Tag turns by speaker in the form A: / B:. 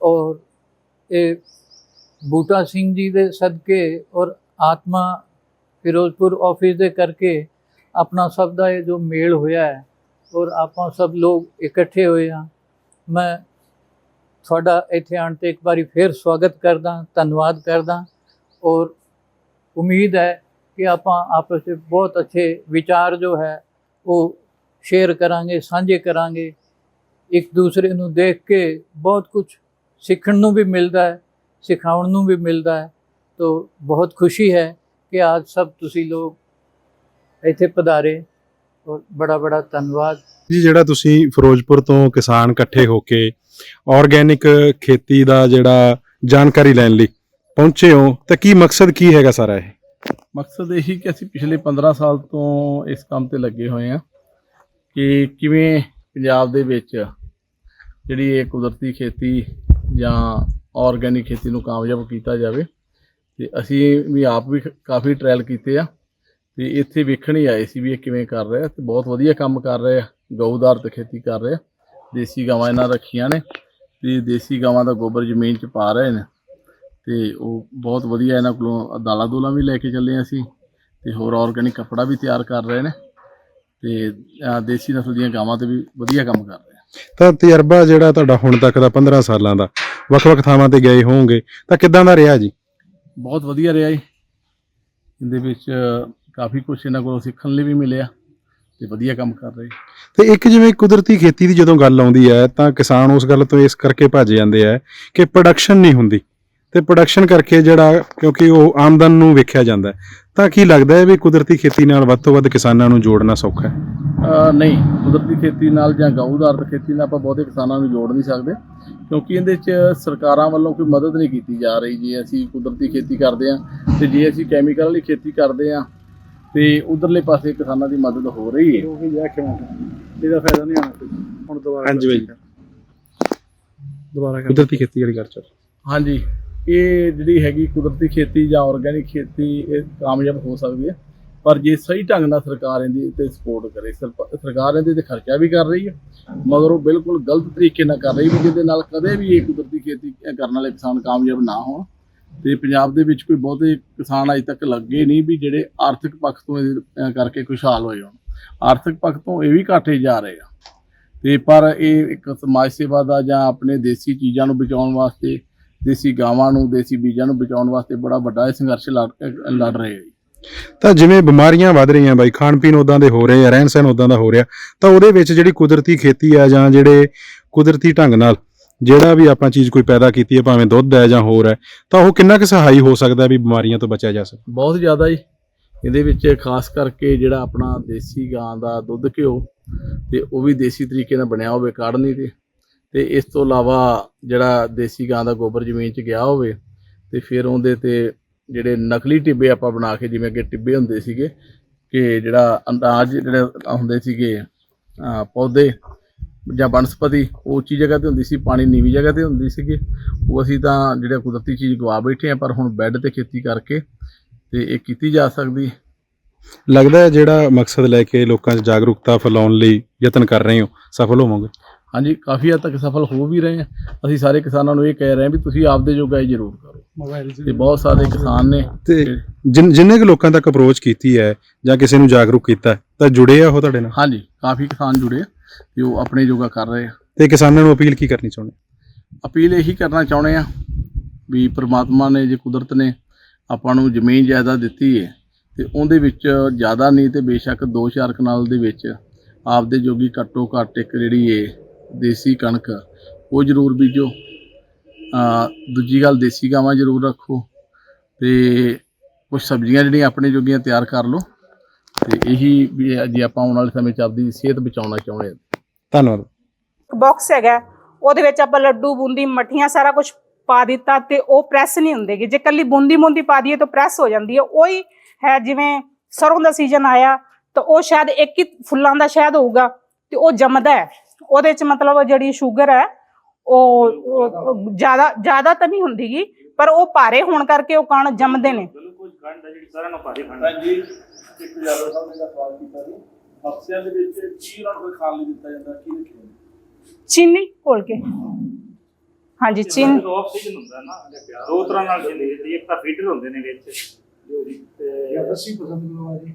A: ਔਰ ਇਹ ਬੂਟਾ ਸਿੰਘ ਜੀ ਦੇ ਸਦਕੇ ਔਰ ਆਤਮਾ ਫਿਰੋਜ਼ਪੁਰ ਆਫਿਸ ਦੇ ਕਰਕੇ ਆਪਣਾ ਸਭ ਦਾ ਇਹ ਜੋ ਮੇਲ ਹੋਇਆ ਹੈ ਔਰ ਆਪਾਂ ਸਭ ਲੋਕ ਇਕੱਠੇ ਹੋਏ ਆ ਮੈਂ ਤੁਹਾਡਾ ਇੱਥੇ ਆਣ ਤੇ ਇੱਕ ਵਾਰੀ ਫੇਰ ਸਵਾਗਤ ਕਰਦਾ, ਧੰਨਵਾਦ ਕਰਦਾ ਔਰ ਉਮੀਦ ਹੈ ਕਿ ਆਪਾਂ ਆਪਸ ਵਿੱਚ ਬਹੁਤ ਅੱਛੇ ਵਿਚਾਰ ਜੋ ਹੈ ਉਹ ਸ਼ੇਅਰ ਕਰਾਂਗੇ ਸਾਂਝੇ ਕਰਾਂਗੇ। ਇੱਕ ਦੂਸਰੇ ਨੂੰ ਦੇਖ ਕੇ ਬਹੁਤ ਕੁਝ ਸਿੱਖਣ ਨੂੰ ਵੀ ਮਿਲਦਾ ਹੈ ਸਿਖਾਉਣ ਨੂੰ ਵੀ ਮਿਲਦਾ ਹੈ। ਤੋ ਬਹੁਤ ਖੁਸ਼ੀ ਹੈ ਕਿ ਅੱਜ ਸਭ ਤੁਸੀਂ ਲੋਕ ਇੱਥੇ ਪਧਾਰੇ ਔਰ ਬੜਾ ਬੜਾ ਧੰਨਵਾਦ।
B: ਜੀ ਜਿਹੜਾ ਤੁਸੀਂ ਫਿਰੋਜ਼ਪੁਰ ਤੋਂ ਕਿਸਾਨ ਇਕੱਠੇ ਹੋ ਕੇ ਆਰਗੇਨਿਕ ਖੇਤੀ ਦਾ ਜਿਹੜਾ ਜਾਣਕਾਰੀ ਲੈਣ ਲਈ ਪਹੁੰਚੇ ਹੋ ਤਾਂ ਕੀ ਮਕਸਦ ਕੀ ਹੈਗਾ ਸਾਰਾ ਇਹ?
C: ਮਕਸਦ ਇਹੀ ਕਿ ਅਸੀਂ ਪਿਛਲੇ 15 ਸਾਲ ਤੋਂ ਇਸ ਕੰਮ ਤੇ ਲੱਗੇ ਹੋਏ ਹਾਂ। ਕਿ ਕਿਵੇਂ ਪੰਜਾਬ ਦੇ ਵਿੱਚ ਜਿਹੜੀ ਇਹ ਕੁਦਰਤੀ ਖੇਤੀ ਜਾਂ ਆਰਗੈਨਿਕ ਖੇਤੀ ਨੂੰ ਕਾਮਯਾਬ ਕੀਤਾ ਜਾਵੇ, ਤੇ ਅਸੀਂ ਵੀ ਆਪ ਵੀ ਕਾਫੀ ਟ੍ਰਾਇਲ ਕੀਤੇ ਆ, ਤੇ ਇੱਥੇ ਵੇਖਣ ਹੀ ਆਏ ਸੀ ਵੀ ਇਹ ਕਿਵੇਂ ਕਰ ਰਿਹਾ, ਤੇ ਬਹੁਤ ਵਧੀਆ ਕੰਮ ਕਰ ਰਿਹਾ ਆ ਗਊਦਾਰ ਤੇ ਖੇਤੀ ਕਰ ਰਿਹਾ, ਦੇਸੀ ਗਾਵਾਂ ਇਹਨਾਂ ਰੱਖੀਆਂ ਨੇ, ਤੇ ਦੇਸੀ ਗਾਵਾਂ ਦਾ ਗੋਬਰ ਜ਼ਮੀਨ 'ਚ ਪਾ ਰਹੇ ਨੇ, ਤੇ ਉਹ ਬਹੁਤ ਵਧੀਆ ਇਹਨਾਂ ਕੋਲੋਂ ਦਾਲਾਂ ਦੂਲਾਂ ਵੀ ਲੈ ਕੇ ਚੱਲੇ ਅਸੀਂ, ਤੇ ਹੋਰ ਆਰਗੈਨਿਕ ਕੱਪੜਾ ਵੀ ਤਿਆਰ ਕਰ ਰਹੇ ਨੇ ਤੇ ਅਹ ਦੇਸੀ ਨਸਲ ਦੀਆਂ ਗਾਵਾਂ ਤੇ ਵੀ ਵਧੀਆ ਕੰਮ ਕਰ ਰਹੇ। ਆ
B: ਤਾਂ ਤਜਰਬਾ ਜਿਹੜਾ ਤੁਹਾਡਾ ਹੁਣ ਤੱਕ ਦਾ 15 ਸਾਲਾਂ ਦਾ ਵੱਖ-ਵੱਖ ਥਾਵਾਂ ਤੇ ਗਏ ਹੋਵੋਗੇ ਤਾਂ ਕਿੱਦਾਂ ਦਾ ਰਿਹਾ ਜੀ?
C: ਬਹੁਤ ਵਧੀਆ ਰਿਹਾ ਜੀ। ਇਹਦੇ ਵਿੱਚ ਕਾਫੀ ਕੁਝ ਇਹਨਾਂ ਕੋਲੋਂ ਸਿੱਖਣ ਲਈ ਵੀ ਮਿਲਿਆ ਤੇ ਵਧੀਆ ਕੰਮ ਕਰ ਰਹੇ।
B: ਤੇ ਇੱਕ ਜਿਵੇਂ ਕੁਦਰਤੀ ਖੇਤੀ ਦੀ ਜਦੋਂ ਗੱਲ ਆਉਂਦੀ ਹੈ ਤਾਂ ਕਿਸਾਨ ਉਸ ਗੱਲ ਤੋਂ ਇਸ ਕਰਕੇ ਭੱਜ ਜਾਂਦੇ ਆ ਕਿ ਪ੍ਰੋਡਕਸ਼ਨ ਨਹੀਂ ਹੁੰਦੀ। ਤੇ ਪ੍ਰੋਡਕਸ਼ਨ ਕਰਕੇ ਜਿਹੜਾ ਕਿਉਂਕਿ ਉਹ ਆਮਦਨ ਨੂੰ ਵੇਖਿਆ ਜਾਂਦਾ ਹੈ। ਤਾਂ ਕੀ ਲੱਗਦਾ ਹੈ ਵੀ ਕੁਦਰਤੀ ਖੇਤੀ ਨਾਲ ਵੱਧ ਤੋਂ ਵੱਧ ਕਿਸਾਨਾਂ ਨੂੰ ਜੋੜਨਾ ਸੌਖਾ ਹੈ?
C: ਅਹ ਨਹੀਂ ਕੁਦਰਤੀ ਖੇਤੀ ਨਾਲ ਜਾਂ ਗਊ ਆਧਾਰਿਤ ਖੇਤੀ ਨਾਲ ਆਪਾਂ ਬਹੁਤੇ ਕਿਸਾਨਾਂ ਨੂੰ ਜੋੜ ਨਹੀਂ ਸਕਦੇ ਕਿਉਂਕਿ ਇਹਦੇ 'ਚ ਸਰਕਾਰਾਂ ਵੱਲੋਂ ਕੋਈ ਮਦਦ ਨਹੀਂ ਕੀਤੀ ਜਾ ਰਹੀ। ਜੇ ਅਸੀਂ ਕੁਦਰਤੀ ਖੇਤੀ ਕਰਦੇ ਹਾਂ ਤੇ ਜੇ ਅਸੀਂ ਕੈਮੀਕਲ ਵਾਲੀ ਖੇਤੀ ਕਰਦੇ ਹਾਂ ਤੇ ਉਧਰਲੇ ਪਾਸੇ ਕਿਸਾਨਾਂ ਦੀ ਮਦਦ ਹੋ ਰਹੀ ਹੈ।
D: ਉਹ ਵੀ ਕਿਉਂ ਇਹਦਾ ਫਾਇਦਾ ਨਹੀਂ ਆਣਾ ਹੁਣ ਦੁਬਾਰਾ
B: ਹਾਂਜੀ ਬਾਈ।
D: ਦੁਬਾਰਾ ਕਰ
B: ਕੁਦਰਤੀ ਖੇਤੀ ਵਾਲੀ ਗੱਲ ਚੱਲ
C: ਹਾਂਜੀ। ਇਹ ਜਿਹੜੀ ਹੈਗੀ ਕੁਦਰਤੀ ਖੇਤੀ ਜਾਂ ਆਰਗੈਨਿਕ ਖੇਤੀ, ਇਹ ਕਾਮਯਾਬ ਹੋ ਸਕਦੀ ਹੈ। ਪਰ ਜੇ ਸਹੀ ਢੰਗ ਨਾਲ ਸਰਕਾਰ ਇਹਦੀ ਤੇ ਸਪੋਰਟ ਕਰੇ, ਸਰਪ- ਸਰਕਾਰ ਇਹਦੇ ਤੇ ਖਰਚਾ ਵੀ ਕਰ ਰਹੀ ਹੈ। ਮਗਰ ਉਹ ਬਿਲਕੁਲ ਗਲਤ ਤਰੀਕੇ ਨਾਲ ਕਰ ਰਹੀ ਵੀ ਜਿਹਦੇ ਨਾਲ ਕਦੇ ਵੀ ਇਹ ਕੁਦਰਤੀ ਖੇਤੀ ਕਰਨ ਵਾਲੇ ਕਿਸਾਨ ਕਾਮਯਾਬ ਨਾ ਹੋਣ। ਤੇ ਪੰਜਾਬ ਦੇ ਵਿੱਚ ਕੋਈ ਬਹੁਤੇ ਕਿਸਾਨ ਅਜੇ ਤੱਕ ਲੱਗੇ ਨਹੀਂ ਵੀ ਜਿਹੜੇ ਆਰਥਿਕ ਪੱਖ ਤੋਂ ਇਹਦੇ ਕਰਕੇ ਖੁਸ਼ਹਾਲ ਹੋਏ ਹੋਣ। ਆਰਥਿਕ ਪੱਖ ਤੋਂ ਇਹ ਵੀ ਘਾਟੇ ਜਾ ਰਹੇ ਆ। ਤੇ ਪਰ ਇਹ ਇੱਕ ਸਮਾਜ ਸੇਵਾ ਦਾ ਜਾਂ ਆਪਣੇ ਦੇਸੀ ਚੀਜ਼ਾਂ ਨੂੰ ਬਚਾਉਣ ਵਾਸਤੇ ਦੇਸੀ ਗਾਵਾਂ ਨੂੰ ਦੇਸੀ ਬੀਜਾਂ ਨੂੰ ਬਚਾਉਣ ਵਾਸਤੇ ਬੜਾ ਵੱਡਾ ਇਹ ਸੰਘਰਸ਼ ਲੜ ਲੜ ਰਹੇ ਜੀ।
B: ਤਾਂ ਜਿਵੇਂ ਬਿਮਾਰੀਆਂ ਵੱਧ ਰਹੀਆਂ ਬਾਈ ਖਾਣ ਪੀਣ ਉਦਾਂ ਦੇ ਹੋ ਰਹੇ ਆ ਰਹਿਣ ਸਹਿਣ ਉਦਾਂ ਦਾ ਹੋ ਰਿਹਾ ਤਾਂ ਉਹਦੇ ਵਿੱਚ ਜਿਹੜੀ ਕੁਦਰਤੀ ਖੇਤੀ ਆ ਜਾਂ ਜਿਹੜੇ ਕੁਦਰਤੀ ਢੰਗ ਨਾਲ ਜਿਹੜਾ ਵੀ ਆਪਾਂ ਚੀਜ਼ ਕੋਈ ਪੈਦਾ ਕੀਤੀ ਹੈ ਭਾਵੇਂ ਦੁੱਧ ਹੈ ਜਾਂ ਹੋਰ ਹੈ ਤਾਂ ਉਹ ਕਿੰਨਾ ਕੁ ਸਹਾਈ ਹੋ ਸਕਦਾ ਵੀ ਬਿਮਾਰੀਆਂ ਤੋਂ ਬਚਿਆ ਜਾ ਸਕੇ?
C: ਬਹੁਤ ਜ਼ਿਆਦਾ ਜੀ। ਇਹਦੇ ਵਿੱਚ ਖਾਸ ਕਰਕੇ ਜਿਹੜਾ ਆਪਣਾ ਦੇਸੀ ਗਾਂ ਦਾ ਦੁੱਧ ਘਿਓ ਤੇ ਉਹ ਵੀ ਦੇਸੀ ਤਰੀਕੇ ਨਾਲ ਬਣਿਆ ਹੋਵੇ ਕਾੜਨੀ ਤੇ। ਤੇ ਇਸ ਤੋਂ ਇਲਾਵਾ ਜਿਹੜਾ ਦੇਸੀ ਗਾਂ ਦਾ ਗੋਬਰ ਜ਼ਮੀਨ 'ਚ ਗਿਆ ਹੋਵੇ ਤੇ ਫਿਰ ਉਹਦੇ ਤੇ ਜਿਹੜੇ ਨਕਲੀ ਟਿੱਬੇ ਆਪਾਂ ਬਣਾ ਕੇ, ਜਿਵੇਂ ਕਿ ਟਿੱਬੇ ਹੁੰਦੇ ਸੀਗੇ, ਕਿ ਜਿਹੜਾ ਅੰਦਾਜ਼ ਜਿਹੜੇ ਹੁੰਦੇ ਸੀਗੇ ਪੌਦੇ ਜਾਂ ਬਨਸਪਤੀ, ਉਹ ਉੱਚੀ ਜਗ੍ਹਾ ਤੇ ਹੁੰਦੀ ਸੀ, ਪਾਣੀ ਨੀਵੀਂ ਜਗ੍ਹਾ ਤੇ ਹੁੰਦੀ ਸੀਗੀ। ਉਹ ਅਸੀਂ ਤਾਂ ਜਿਹੜੇ ਕੁਦਰਤੀ ਚੀਜ਼ ਗਵਾ ਬੈਠੇ ਆ ਪਰ ਹੁਣ ਬੈੱਡ ਤੇ ਖੇਤੀ ਕਰਕੇ ਤੇ ਇਹ ਕੀਤੀ ਜਾ ਸਕਦੀ।
B: ਲੱਗਦਾ ਹੈ ਜਿਹੜਾ ਮਕਸਦ ਲੈ ਕੇ ਲੋਕਾਂ 'ਚ ਜਾਗਰੂਕਤਾ ਫੈਲਾਉਣ ਲਈ ਯਤਨ ਕਰ ਰਹੇ ਹੋ, ਸਫਲ ਹੋਵੋਗੇ?
C: ਹਾਂਜੀ ਕਾਫੀ ਹੱਦ ਤੱਕ ਸਫਲ ਹੋ ਵੀ ਰਹੇ ਆ ਅਸੀਂ ਸਾਰੇ ਕਿਸਾਨਾਂ ਨੂੰ ਇਹ ਕਹਿ ਰਹੇ ਹਾਂ ਵੀ ਤੁਸੀਂ ਆਪਦੇ ਜੋਗਾ ਇਹ ਜ਼ਰੂਰ ਕਰੋ। ਤੇ ਬਹੁਤ ਸਾਰੇ ਕਿਸਾਨ ਨੇ
B: ਤੇ ਜਿਨ ਜਿੰਨੇ ਕੁ ਲੋਕਾਂ ਤੱਕ ਅਪਰੋਚ ਕੀਤੀ ਹੈ ਜਾਂ ਕਿਸੇ ਨੂੰ ਜਾਗਰੂਕ ਕੀਤਾ ਤਾਂ ਜੁੜੇ ਆ ਉਹ ਤੁਹਾਡੇ ਨਾਲ?
C: ਹਾਂਜੀ ਕਾਫੀ ਕਿਸਾਨ ਜੁੜੇ ਆ ਤੇ ਉਹ ਆਪਣੇ ਜੋਗਾ ਕਰ ਰਹੇ ਆ।
B: ਤੇ ਕਿਸਾਨਾਂ ਨੂੰ ਅਪੀਲ ਕੀ ਕਰਨੀ ਚਾਹੁੰਦੇ?
C: ਅਪੀਲ ਇਹੀ ਕਰਨਾ ਚਾਹੁੰਦੇ ਆ ਵੀ ਪ੍ਰਮਾਤਮਾ ਨੇ ਜੇ ਕੁਦਰਤ ਨੇ ਆਪਾਂ ਨੂੰ ਜ਼ਮੀਨ ਜਾਇਦਾਦ ਦਿੱਤੀ ਹੈ ਤੇ ਉਹਦੇ ਵਿੱਚ ਜ਼ਿਆਦਾ ਨਹੀਂ ਤੇ ਬੇਸ਼ੱਕ ਦੋ ਚਾਰ ਕਨਾਲ ਦੇ ਵਿੱਚ ਆਪਦੇ ਜੋਗੀ ਘੱਟੋ ਘੱਟ ਇੱਕ ਜਿਹੜੀ ਏ ਦੇਸੀ ਕਣਕ ਉਹ ਜ਼ਰੂਰ ਬੀਜੋ। ਆ ਦੂਜੀ ਗੱਲ ਦੇਸੀ ਗਾਵਾਂ ਜ਼ਰੂਰ ਰੱਖੋ ਤੇ ਕੁਝ ਸਬਜ਼ੀਆਂ ਜਿਹੜੀਆਂ ਆਪਣੇ ਜੋਗੀਆਂ ਤਿਆਰ ਕਰ ਲਓ ਤੇ ਇਹੀ ਵੀ ਜੇ ਆਪਾਂ ਆਉਣ ਵਾਲੇ ਸਮੇਂ 'ਚ ਆਪਦੀ ਸਿਹਤ ਬਚਾਉਣਾ ਚਾਹੁੰਦੇ ਹਾਂ।
B: ਧੰਨਵਾਦ।
E: ਬਾਕਸ ਹੈਗਾ ਉਹਦੇ ਵਿੱਚ ਆਪਾਂ ਲੱਡੂ ਬੂੰਦੀ ਮਠੀਆਂ ਸਾਰਾ ਕੁਝ ਪਾ ਦਿੱਤਾ ਤੇ ਉਹ ਪ੍ਰੈਸ ਨਹੀਂ ਹੁੰਦੇਗੇ ਜੇ ਕੱਲੀ ਬੂੰਦੀ ਬੂੰਦੀ ਪਾ ਦਈਏ ਤਾਂ ਪ੍ਰੈਸ ਹੋ ਜਾਂਦੀ ਹੈ ਉਹੀ ਹੈ ਜਿਵੇਂ ਸਰੋਂ ਦਾ ਸੀਜ਼ਨ ਆਇਆ ਤਾਂ ਉਹ ਸ਼ਾਇਦ ਇੱਕ ਹੀ ਫੁੱਲਾਂ ਦਾ ਸ਼ਾਇਦ ਹੋਊਗਾ ਤੇ ਉਹ ਜੰਮਦਾ ਹੈ। ਉਹਦੇ ਚ ਮਤਲਬ ਜਿਹੜੀ ਸ਼ੂਗਰ ਹੈ ਉਹ ਜ਼ਿਆਦਾ ਜ਼ਿਆਦਾ ਤਾਂ ਨਹੀਂ ਹੁੰਦੀਗੀ ਪਰ ਉਹ ਭਾਰੇ ਹੋਣ ਕਰਕੇ ਉਹ ਕਣ ਜੰਮਦੇ ਨੇ।
C: ਹਾਂਜੀ ਇੱਕ ਯਾਦਵ ਸਾਹਿਬ ਨੇ ਦਾ ਸਵਾਲ ਕੀਤਾ ਸੀ ਹਫਸਿਆਂ ਦੇ ਵਿੱਚ ਕੀ ਉਹਨਾਂ ਨੂੰ ਕੋਈ ਖਾਣ ਲਈ ਦਿੱਤਾ ਜਾਂਦਾ ਕੀ ਰੱਖਿਆ
E: ਚੀਨੀ ਘੋਲ ਕੇ। ਹਾਂਜੀ ਚੀਨ।
F: ਆਫ ਸੀਜ਼ਨ ਹੁੰਦਾ ਨਾ ਦੋ ਤਰ੍ਹਾਂ ਨਾਲ ਜਾਂਦੀ ਹੈ। ਇੱਕ ਤਾਂ ਫੀਡਰ ਹੁੰਦੇ ਨੇ ਵਿੱਚ। ਤੇ
D: ਜਾਂ 80% ਲੋਕ ਆ ਜੀ